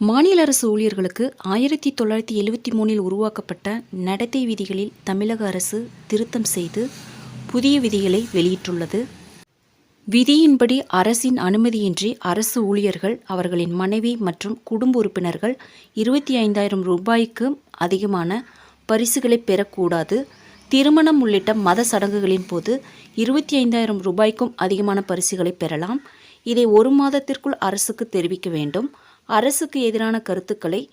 மாநில அரசு ஊழியர்களுக்கு ஆயிரத்தி தொள்ளாயிரத்தி எழுவத்தி மூணில் உருவாக்கப்பட்ட நடத்தை விதிகளில் தமிழக அரசு திருத்தம் செய்து புதிய விதிகளை வெளியிட்டுள்ளது. விதியின்படி அரசின் அனுமதியின்றி அரசு ஊழியர்கள் அவர்களின் மனைவி மற்றும் குடும்ப உறுப்பினர்கள் இருபத்தி ஐந்தாயிரம் ரூபாய்க்கு அதிகமான பரிசுகளை பெறக்கூடாது. திருமணம் உள்ளிட்ட மத சடங்குகளின் போது இருபத்தி ஐந்தாயிரம் ரூபாய்க்கும் அதிகமான பரிசுகளை பெறலாம். இதை ஒரு மாதத்திற்குள் அரசுக்கு தெரிவிக்க வேண்டும். அரசுக்கு எதிரான கருத்துக்களை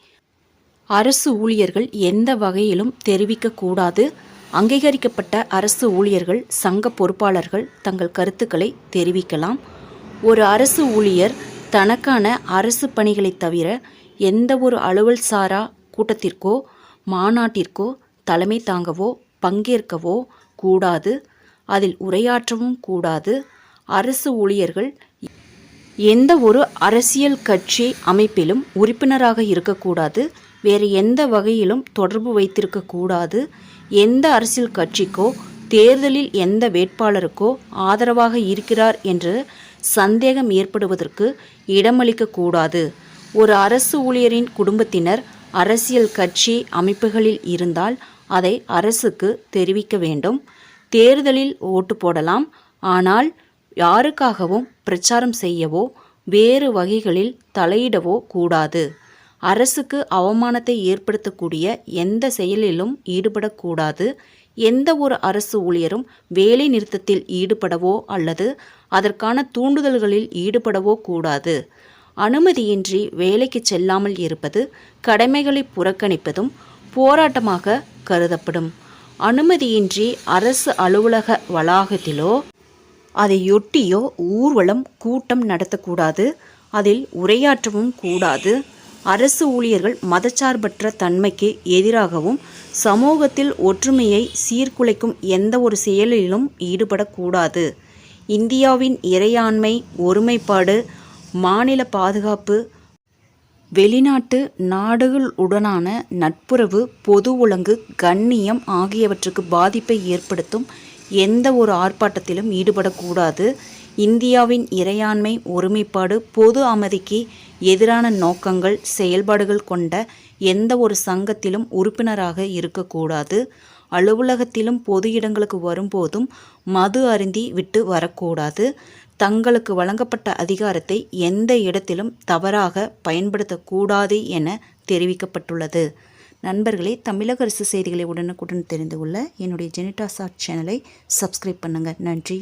அரசு ஊழியர்கள் எந்த வகையிலும் தெரிவிக்கக்கூடாது அங்கீகரிக்கப்பட்ட அரசு ஊழியர்கள் சங்க பொறுப்பாளர்கள் தங்கள் கருத்துக்களை தெரிவிக்கலாம். ஒரு அரசு ஊழியர் தனக்கான அரசு பணிகளைத் தவிர எந்த ஒரு அலுவல் சாரா கூட்டத்திற்கோ மாநாட்டிற்கோ தலைமை தாங்கவோ பங்கேற்கவோ கூடாது. அதில் உரையாற்றவும் கூடாது. அரசு ஊழியர்கள் எந்த ஒரு அரசியல் கட்சி அமைப்பிலும் உறுப்பினராக இருக்கக்கூடாது வேறு எந்த வகையிலும் தொடர்பு வைத்திருக்கக்கூடாது எந்த அரசியல் கட்சிக்கோ தேர்தலில் எந்த வேட்பாளருக்கோ ஆதரவாக இருக்கிறார் என்று சந்தேகம் ஏற்படுவதற்கு இடமளிக்கக்கூடாது ஒரு அரசு ஊழியரின் குடும்பத்தினர் அரசியல் கட்சி அமைப்புகளில் இருந்தால் அதை அரசுக்கு தெரிவிக்க வேண்டும். தேர்தலில் ஓட்டு போடலாம். ஆனால் யாருக்காகவும் பிரச்சாரம் செய்யவோ வேறு வகைகளில் தலையிடவோ கூடாது. அரசுக்கு அவமானத்தை ஏற்படுத்தக்கூடிய எந்த செயலிலும் ஈடுபடக்கூடாது. எந்த ஒரு அரசு ஊழியரும் வேலை நிறுத்தத்தில் ஈடுபடவோ அல்லது அதற்கான தூண்டுதல்களில் ஈடுபடவோ கூடாது. அனுமதியின்றி வேலைக்கு செல்லாமல் இருப்பது கடமைகளை புறக்கணிப்பதும் போராட்டமாக கருதப்படும். அனுமதியின்றி அரசு அலுவலக வளாகத்திலோ அதையொட்டியோ ஊர்வலம் கூட்டம் நடத்தக்கூடாது அதில் உரையாற்றவும் கூடாது. அரசு ஊழியர்கள் மதச்சார்பற்ற தன்மைக்கு எதிராகவும் சமூகத்தில் ஒற்றுமையை சீர்குலைக்கும் எந்த ஒரு செயலிலும் ஈடுபடக்கூடாது. இந்தியாவின் இறையாண்மை ஒருமைப்பாடு மாநில பாதுகாப்பு வெளிநாட்டு நாடுகளுடனான நட்புறவு பொது ஒழுங்கு கண்ணியம் ஆகியவற்றுக்கு பாதிப்பை ஏற்படுத்தும் எந்த ஒரு ஆர்ப்பாட்டத்திலும் ஈடுபடக்கூடாது. இந்தியாவின் இறையாண்மை ஒருமைப்பாடு பொது அமைதிக்கு எதிரான நோக்கங்கள் செயல்பாடுகள் கொண்ட எந்த ஒரு சங்கத்திலும் உறுப்பினராக இருக்கக்கூடாது. அலுவலகத்திலும் பொது இடங்களுக்கு வரும்போதும் மது அருந்தி விட்டு வரக்கூடாது. தங்களுக்கு வழங்கப்பட்ட அதிகாரத்தை எந்த இடத்திலும் தவறாக பயன்படுத்தக்கூடாது என தெரிவிக்கப்பட்டுள்ளது. நண்பர்களே தமிழக அரசு செய்திகளை உடனுக்குடன் தெரிந்து கொள்ள என்னுடைய ஜெனிடாசாட் சேனலை சப்ஸ்கிரைப் பண்ணுங்கள் நன்றி.